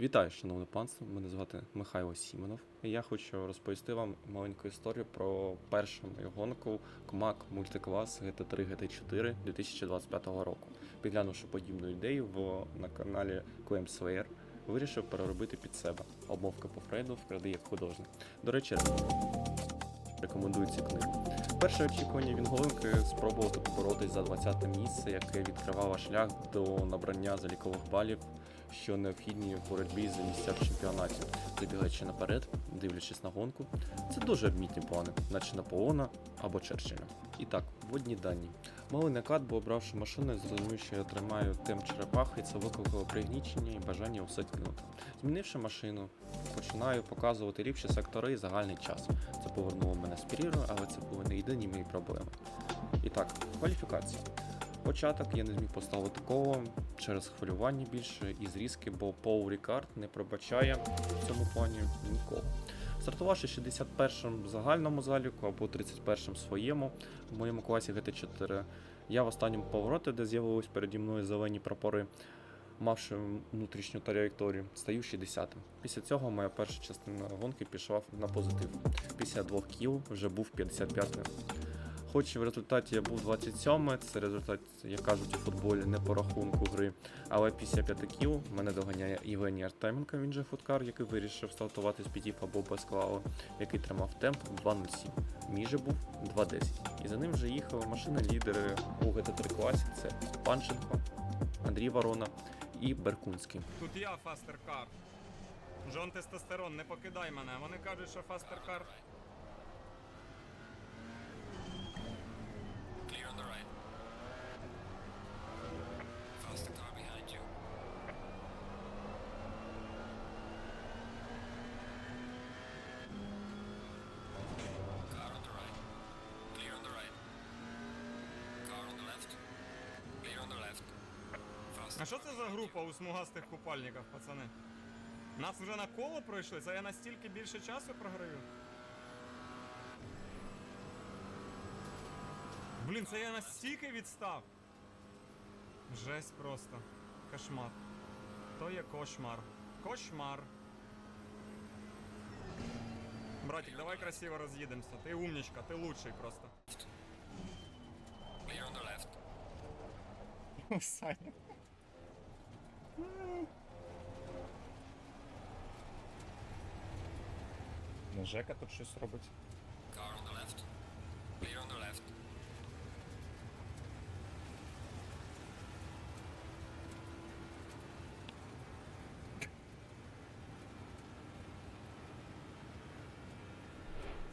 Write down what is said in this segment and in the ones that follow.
Вітаю, шановне панство. Мене звати Михайло Сімонов. Я хочу розповісти вам маленьку історію про першу мою гонку Комак мультиклас GT3 GT4 2025 року. Підглянувши подібну ідею в на каналі QM Slayer, вирішив переробити під себе. Обмовка по Фрейду вкради як художник. До речі, рекомендую цю книгу. Перше очікування він гонки спробувати поборотись за 20 місце, яке відкривало шлях до набрання залікових балів, що необхідні в боротьбі за місця в чемпіонаті. Забігаючи наперед, дивлячись на гонку, це дуже обмітні плани, наче Наполеона або Черчилля. І так, водні дані. Малий накат, бо обравши машину, зрозумів, що я тримаю темп черепахи, це викликало пригнічення і бажання усе ткнути. Змінивши машину, починаю показувати ліпші сектори і загальний час. Це повернуло мене з перерви, але це були не єдині мої проблеми. І так, кваліфікація. Початок я не зміг поставити коло через хвилювання більше і зрізки, бо Пол Рікард не пробачає в цьому плані нікого. Стартувавши 61-м в загальному заліку або 31-м своєму в моєму класі GT4, я в останньому повороті, де з'явились переді мною зелені прапори, мавши внутрішню траєкторію, стаю 60-м. Після цього моя перша частина гонки пішла на позитив. Після двох кіл вже був 55-м. Хоч в результаті я був 27 це результат, як кажуть у футболі, не по рахунку гри. Але після 5 кіл мене доганяє Євгеній Артеменко, він же футкар, який вирішив стартувати з підів або без клаву, який тримав темп 2.07. Мій же був 2.10. І за ним вже їхали машини лідери у GT3 класі. Це Панченко, Андрій Ворона і Беркунський. Тут я фастеркар. Жон тестостерон, не покидай мене. Вони кажуть, що фастеркар. On the right. Faster car behind you. Car on the right. Clear on the right. Car on the left. Clear on the left. Faster. А що це за група у смугастих купальниках, пацани? Нас вже на коло пройшли, це я настільки більше часу програю. Блін, це я настільки відстав. Жесть просто. Кошмар. То є кошмар. Кошмар. Братик, давай красиво роз'їдемося. Ти умнічка, ти лучший просто. Clear on the left. Саня. Ну, Жека тут щось робить. Car on the left. Clear on the left.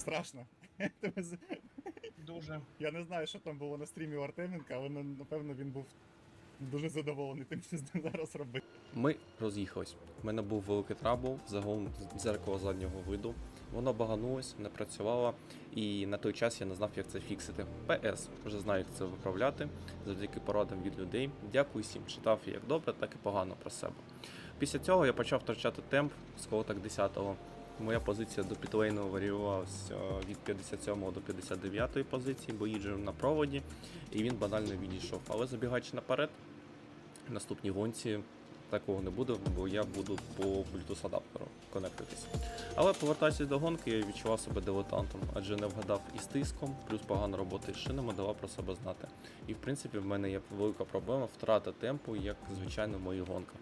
Страшно. Дуже. Я не знаю, що там було на стрімі у Артеменка, але напевно він був дуже задоволений тим, що з ним зараз робить. Ми роз'їхались. У мене був великий трабл, загалом дзеркало заднього виду. Воно баганулось, не працювало, і на той час я не знав, як це фіксити. ПС вже знаю, як це виправляти завдяки порадам від людей. Дякую всім. Читав як добре, так і погано про себе. Після цього я почав втрачати темп з кого так 10-го. Моя позиція до підлейну варіювалася від 57 до 59 позиції, бо їжджу на проводі, і він банально відійшов. Але забігаючи наперед, в наступній гонці такого не буде, бо я буду по Bluetooth адаптеру конектитися. Але повертаючись до гонки, я відчував себе дилетантом, адже не вгадав із тиском, плюс погана робота із шинами дала про себе знати. І в принципі в мене є велика проблема втрата темпу, як звичайно в моїх гонках.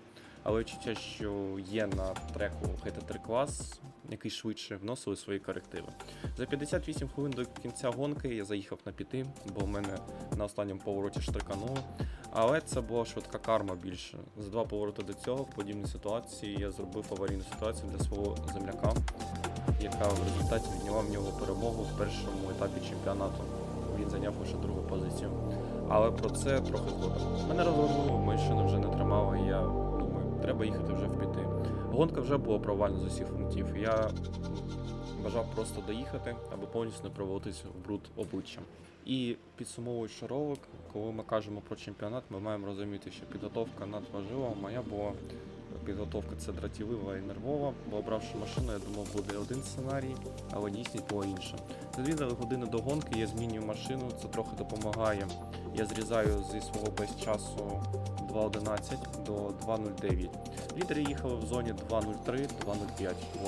Але відчуття, що є на треку GT3 клас, який швидше вносили свої корективи. За 58 хвилин до кінця гонки я заїхав на піти, бо в мене на останньому повороті штрикануло. Але це була швидка карма більше. За два повороти до цього в подібній ситуації я зробив аварійну ситуацію для свого земляка, яка в результаті відняла в нього перемогу в першому етапі чемпіонату. Він зайняв лише другу позицію. Але про це трохи згодом. Мене розвернуло, мої шини вже не тримали, і я треба їхати вже в піти. Гонка вже була провальна з усіх фронтів. Я бажав просто доїхати або повністю не проводитись в бруд обличчям. І підсумовуючи ролик, коли ми кажемо про чемпіонат, ми маємо розуміти, що підготовка надважлива. Моя була підготовка це дратівлива і нервова, бо обравши машину, я думав, буде один сценарій, але дійсність була інша. За дві години до гонки я змінюю машину, це трохи допомагає я зрізаю зі свого бейс часу 2.11 до 2.09. Лідери їхали в зоні 2.03, 2.05 у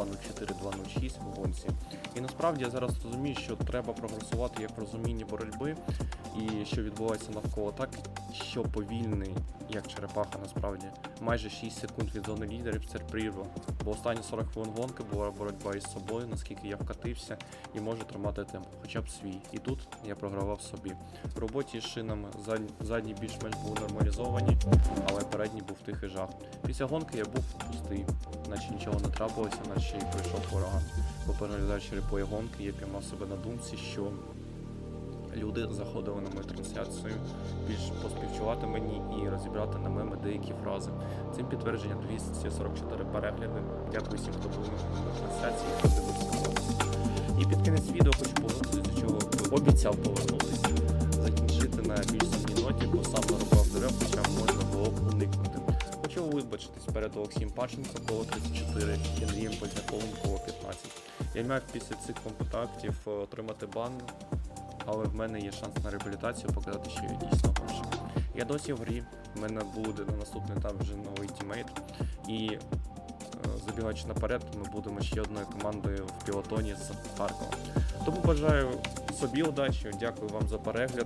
2.04, 2.06 в гонці. І насправді я зараз розумію, що треба прогресувати як в розумінні боротьби і що відбувається навколо так, що повільний, як черепаха, насправді, майже 6 секунд від зони лідерів це прірва. Бо останні 40 хвилин гонки була боротьба із собою, наскільки я вкатився і можу тримати темп, хоча б свій. І тут я програвав собі. Роботі з шинами задні, більш-менш були нормалізовані, але передній був тихий жах. Після гонки я був пустий, наче нічого не трапилося, наче й пройшов ураган. Бо переглядаючи репої гонки, я піймав себе на думці, що люди заходили на мою трансляцію більш поспівчувати мені і розібрати на меми деякі фрази. Цим підтвердження 244 перегляди. Дякую всім, хто був на трансляції. І під кінець відео хочу повернутися до чого обіцяв повернутися. Вибачитись перед Олексієм Паченко, коло 34, і Андрієм Позняковим, коло 15. Я мав після цих контактів е, отримати бан, але в мене є шанс на реабілітацію показати, що я дійсно гонщик. Я досі в грі, в мене буде на наступний етап вже новий тімейт. І е, забігаючи наперед, ми будемо ще одною командою в пілотоні з Харкова. Тому бажаю собі удачі, дякую вам за перегляд.